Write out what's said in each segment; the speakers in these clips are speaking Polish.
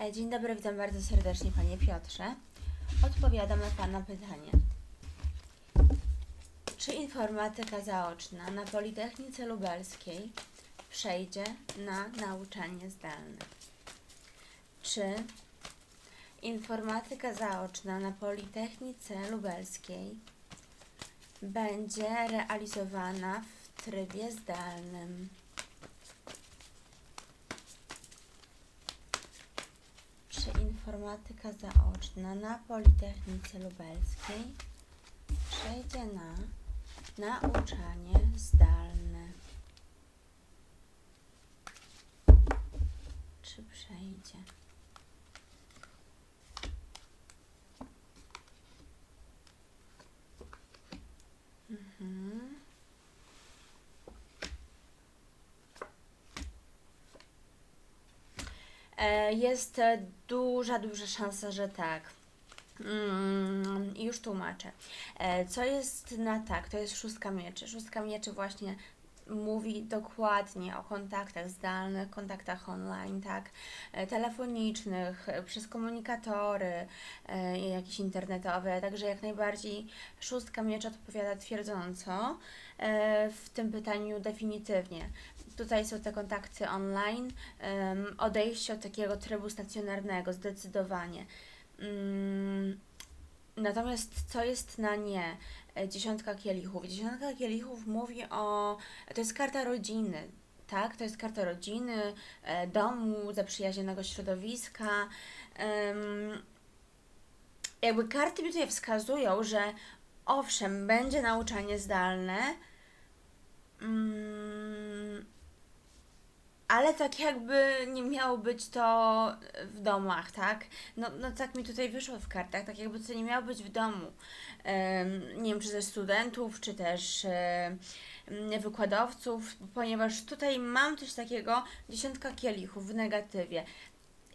E, Dzień dobry, witam bardzo serdecznie Panie Piotrze. Odpowiadam na Pana pytanie. Czy informatyka zaoczna na Politechnice Lubelskiej przejdzie na nauczanie zdalne? Czy informatyka zaoczna na Politechnice Lubelskiej będzie realizowana w trybie zdalnym? Czy informatyka zaoczna na Politechnice Lubelskiej przejdzie na nauczanie zdalne? Czy przejdzie? Mhm. E, Jest e, duża, duża szansa, że tak. Mm, już tłumaczę. E, Co jest na tak? To jest szóstka mieczy. Szóstka mieczy właśnie mówi dokładnie o kontaktach zdalnych, kontaktach online, tak, e, telefonicznych, e, przez komunikatory, e, jakieś internetowe, także jak najbardziej szóstka miecza odpowiada twierdząco w tym pytaniu definitywnie. Tutaj są te kontakty online, odejście od takiego trybu stacjonarnego, zdecydowanie. Mm, Natomiast co jest na nie? E, Dziesiątka kielichów. Dziesiątka kielichów mówi o. To jest karta rodziny, tak? To jest karta rodziny, e, domu, zaprzyjaźnionego środowiska. Jakby karty mi tutaj wskazują, że owszem, będzie nauczanie zdalne, mm, ale tak jakby nie miało być to w domach, tak? No, no tak mi tutaj wyszło w kartach, tak jakby to nie miało być w domu. Nie wiem, czy ze studentów, czy też wykładowców, ponieważ tutaj mam coś takiego, dziesiątka kielichów w negatywie.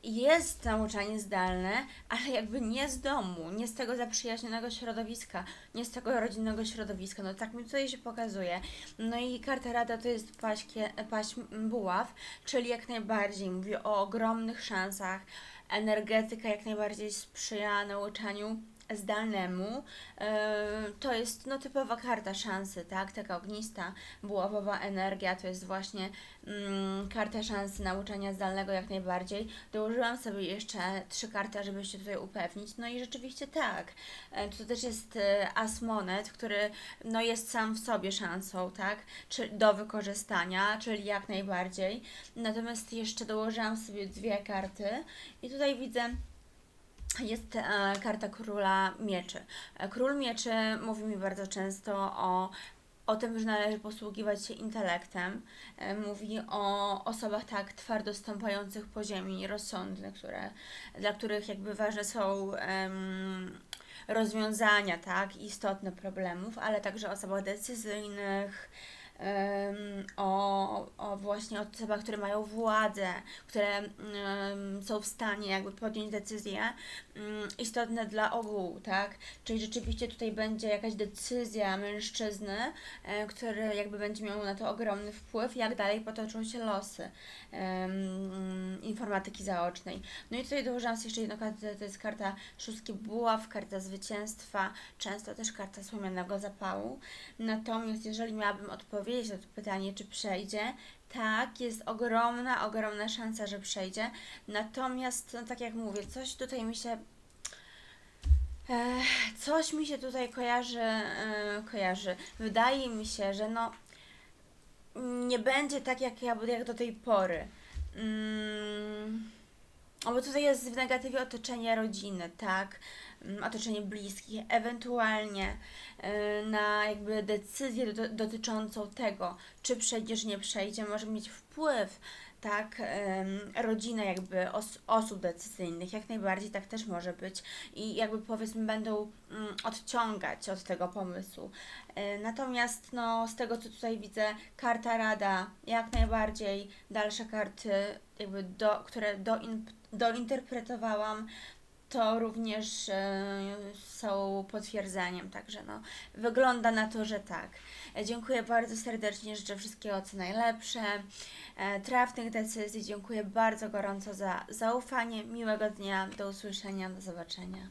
Jest nauczanie zdalne, ale jakby nie z domu, nie z tego zaprzyjaźnionego środowiska, nie z tego rodzinnego środowiska. No tak mi tutaj się pokazuje. No i karta rada to jest paśkie, paśm buław, czyli jak najbardziej mówi o ogromnych szansach. Energetyka jak najbardziej sprzyja nauczaniu zdalnemu. E, To jest no, typowa karta szansy, tak? Taka ognista, buławowa energia to jest właśnie mm, karta szansy nauczania zdalnego jak najbardziej. Dołożyłam sobie jeszcze trzy karty, żeby się tutaj upewnić. No i rzeczywiście tak. E, To też jest e, as monet, który no, jest sam w sobie szansą, tak? Czy do wykorzystania, czyli jak najbardziej. Natomiast jeszcze dołożyłam sobie dwie karty i tutaj widzę jest e, karta króla mieczy. E, Król mieczy mówi mi bardzo często o, o tym, że należy posługiwać się intelektem. E, Mówi o osobach tak twardo stąpających po ziemi, rozsądnych, które, dla których jakby ważne są rozwiązania, tak, istotne problemów, ale także osobach decyzyjnych, o, o właśnie osobach, które mają władzę, które są w stanie jakby podjąć decyzje mm, istotne dla ogółu, tak? Czyli rzeczywiście tutaj będzie jakaś decyzja mężczyzny, który jakby będzie miał na to ogromny wpływ, jak dalej potoczą się losy informatyki zaocznej. No i tutaj dołożyłam sobie jeszcze jedną kartę, to jest karta szóstki buław, karta zwycięstwa, często też karta słomianego zapału. Natomiast jeżeli miałabym odpowiedzieć na to pytanie, czy przejdzie, tak, jest ogromna, ogromna szansa, że przejdzie. Natomiast, no tak jak mówię, coś tutaj mi się. Ech, coś mi się tutaj kojarzy, e, kojarzy. Wydaje mi się, że no nie będzie tak jak, ja, jak do tej pory. Mm, bo tutaj jest w negatywie otoczenie rodziny, tak? Mm, Otoczenie bliskich, ewentualnie y, na jakby decyzję do, dotyczącą tego, czy przejdzie, czy nie przejdzie, może mieć wpływ, tak? Rodzina jakby os, osób decyzyjnych, jak najbardziej tak też może być i jakby powiedzmy będą mm, odciągać od tego pomysłu. Y, Natomiast no, z tego co tutaj widzę, karta rada jak najbardziej, dalsze karty, jakby do, które doin, dointerpretowałam, to również e, są potwierdzeniem, także no, wygląda na to, że tak. E, Dziękuję bardzo serdecznie, życzę wszystkiego co najlepsze, e, trafnych decyzji, dziękuję bardzo gorąco za zaufanie, miłego dnia, do usłyszenia, do zobaczenia.